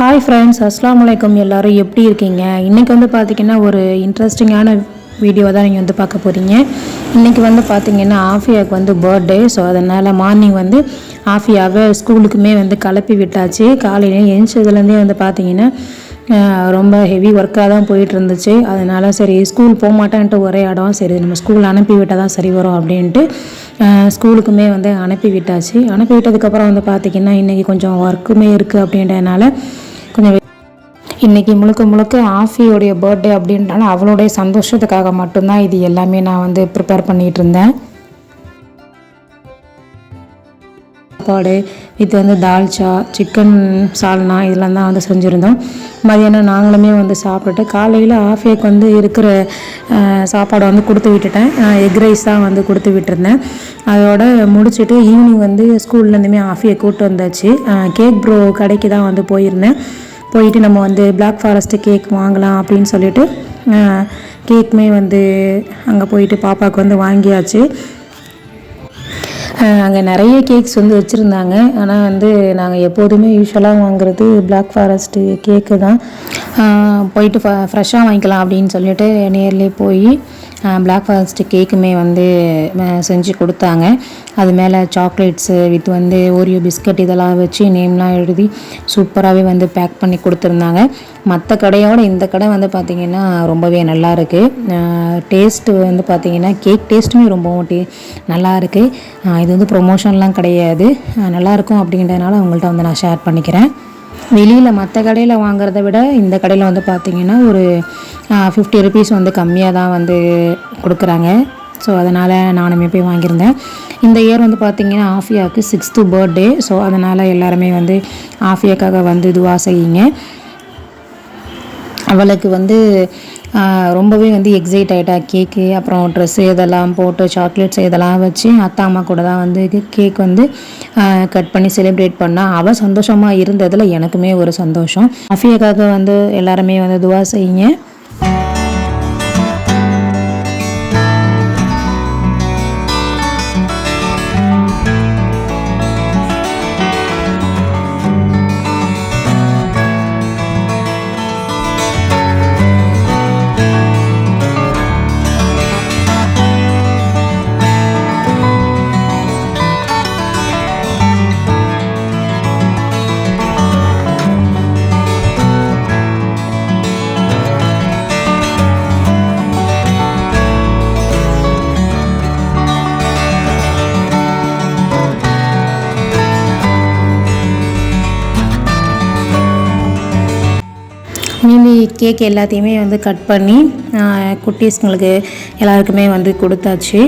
Hi friends அஸ்லாம் வலைக்கம் எல்லோரும் எப்படி இருக்கீங்க? இன்றைக்கி வந்து பார்த்திங்கன்னா ஒரு இன்ட்ரெஸ்டிங்கான வீடியோ தான் நீங்கள் வந்து பார்க்க போகிறீங்க இன்றைக்கி வந்து பார்த்திங்கன்னா ஆஃபியாவுக்கு வந்து பர்த்டே ஸோ அதனால் மார்னிங் வந்து ஆஃபியாவை ஸ்கூலுக்குமே வந்து கிளப்பி விட்டாச்சு. காலையில் எழுந்ததுலேருந்தே வந்து பார்த்திங்கன்னா ரொம்ப ஹெவி ஒர்க்காக தான் போயிட்டு இருந்துச்சு அதனால் சரி ஸ்கூல் போக மாட்டான்ட்டு ஒரே இடம். சரி நம்ம ஸ்கூல் அனுப்பி விட்டால் தான் சரி வரும் அப்படின்ட்டு ஸ்கூலுக்குமே வந்து அனுப்பி விட்டாச்சு. அனுப்பி விட்டதுக்கப்புறம் வந்து பார்த்திங்கன்னா இன்றைக்கி கொஞ்சம் ஒர்க்குமே இருக்குது அப்படின்றதுனால கொஞ்சம் இன்றைக்கி முழுக்க முழுக்க ஆஃபியோடைய பர்த்டே அப்படின்றால அவளுடைய சந்தோஷத்துக்காக மட்டும்தான் இது எல்லாமே நான் வந்து ப்ரிப்பேர் பண்ணிகிட்டு இருந்தேன். சாப்பாடு இது வந்து தால்ச்சா சிக்கன் சால்னா இதெல்லாம் தான் வந்து செஞ்சுருந்தோம். மதியானம் நாங்களுமே வந்து சாப்பிட்டுட்டு காலையில் ஆஃபேக்கு வந்து இருக்கிற சாப்பாடை வந்து கொடுத்து விட்டுட்டேன். எக் ரைஸ் தான் வந்து கொடுத்து விட்டுருந்தேன். அதோட முடிச்சுட்டு ஈவினிங் வந்து ஸ்கூல்லேருந்துமே ஆஃபியை கூப்பிட்டு வந்தாச்சு. கேக் ப்ரோ கடைக்கு தான் வந்து போயிருந்தேன். போயிட்டு நம்ம வந்து பிளாக் ஃபாரஸ்ட்டு கேக் வாங்கலாம் அப்படின்னு சொல்லிட்டு கேக்குமே வந்து அங்கே போயிட்டு பாப்பாவுக்கு வந்து வாங்கியாச்சு. அங்கே நிறைய கேக்ஸ் வந்து வச்சுருந்தாங்க. ஆனால் வந்து நாங்கள் எப்போதுமே யூஸ்வலாக வாங்குறது பிளாக் ஃபாரஸ்ட்டு கேக்கு தான். போயிட்டு ஃப ஃப்ரெஷ்ஷாக வாங்கிக்கலாம் அப்படின்னு சொல்லிட்டு நேர்லேயே போய் பிளாக் ஃபாரஸ்ட் கேக்குமே வந்து செஞ்சு கொடுத்தாங்க. அது மேலே சாக்லேட்ஸு வித் வந்து ஓரியோ பிஸ்கட் இதெல்லாம் வச்சு நேம்லாம் எழுதி சூப்பராகவே வந்து பேக் பண்ணி கொடுத்துருந்தாங்க. மற்ற கடையோட இந்த கடை வந்து பார்த்திங்கன்னா ரொம்பவே நல்லா இருக்குது டேஸ்ட்டு வந்து பார்த்திங்கன்னா கேக் டேஸ்ட்டுமே ரொம்பவும் டே நல்லா இருக்குது இது வந்து ப்ரொமோஷன்லாம் கிடையாது. நல்லாயிருக்கும் அப்படின்றதுனால உங்கள்கிட்ட வந்து நான் ஷேர் பண்ணிக்கிறேன். வெளியில் மற்ற கடையில் வாங்குறத விட இந்த கடையில் வந்து பார்த்திங்கன்னா ஒரு ஃபிஃப்டி ருபீஸ் வந்து கம்மியாக தான் வந்து கொடுக்குறாங்க. ஸோ அதனால் நானுமே போய் வாங்கியிருந்தேன். இந்த இயர் வந்து பார்த்திங்கன்னா ஆஃபியாவுக்கு சிக்ஸ்த்து பர்த்டே ஸோ அதனால் எல்லாருமே வந்து ஆஃபியாக்காக வந்து இதுவாக செய்யுங்க. அவளுக்கு வந்து ரொம்பவே வந்து எக்ஸைட் ஆகிட்டா கேக்கு அப்புறம் ட்ரெஸ்ஸு இதெல்லாம் போட்டு சாக்லேட்ஸ் இதெல்லாம் வச்சு அத்தா அம்மா கூட தான் வந்து கேக் வந்து கட் பண்ணி செலிப்ரேட் பண்ணால் அவள் சந்தோஷமாக இருந்ததில் எனக்குமே ஒரு சந்தோஷம். அஃபியாக்காக வந்து எல்லாருமே வந்து துவா செய்யுங்க. மீதி கேக் எல்லாத்தையுமே வந்து கட் பண்ணி ஆஹ், குட்டீஸ்ங்களுக்கு எல்லாருக்குமே வந்து கொடுத்தாச்சு.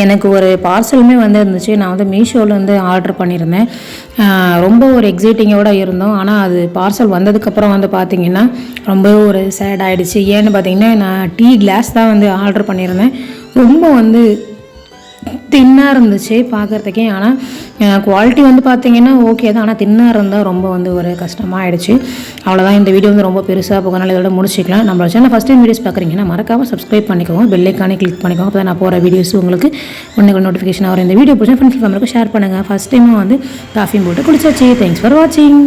எனக்கு ஒரு பார்சலுமே வந்து இருந்துச்சு நான் வந்து மீஷோவில் வந்து ஆர்டர் பண்ணியிருந்தேன் ரொம்ப ஒரு எக்ஸைட்டிங்கோடு இருந்தோம். ஆனால் அது பார்சல் வந்ததுக்கப்புறம் வந்து பார்த்திங்கன்னா ரொம்ப ஒரு சேட் ஆகிடுச்சு ஏன்னு பார்த்தீங்கன்னா நான் டீ கிளாஸ் தான் வந்து ஆர்டர் பண்ணியிருந்தேன் ரொம்ப வந்து தின்னாக இருந்துச்சு பார்க்குறதுக்கே. ஆனால் குவாலிட்டி வந்து பார்த்தீங்கன்னா ஓகே தான். ஆனால் தின்னாக இருந்தால் ரொம்ப வந்து ஒரு கஷ்டமாக ஆகிடுச்சு அவ்வளோதான் இந்த வீடியோ வந்து ரொம்ப பெருசாக போகனால இதோட முடிச்சிக்கலாம். நம்ம சேனல் ஃபஸ்ட் டைம் வீடியோஸ் பார்க்குறீங்கன்னா மறக்காமல் சப்ஸ்கிரைப் பண்ணிக்கோங்க. பெல்லைக்கானே கிளிக் பண்ணிக்கோங்க. அப்போ தான் நான் போகிற வீடியோஸ் உங்களுக்கு ஒன்றுக்கு நோட்டிஃபிகேஷன் வரும். இந்த வீடியோ பிடிச்சா ஃப்ரெண்ட்ஸ் ஃபேமிலிக்கு ஷேர் பண்ணுங்கள் ஃபஸ்ட் டைமும் வந்து காஃபியும் போட்டு குடிச்சாச்சு. தேங்க்ஸ் ஃபார் வாட்சிங்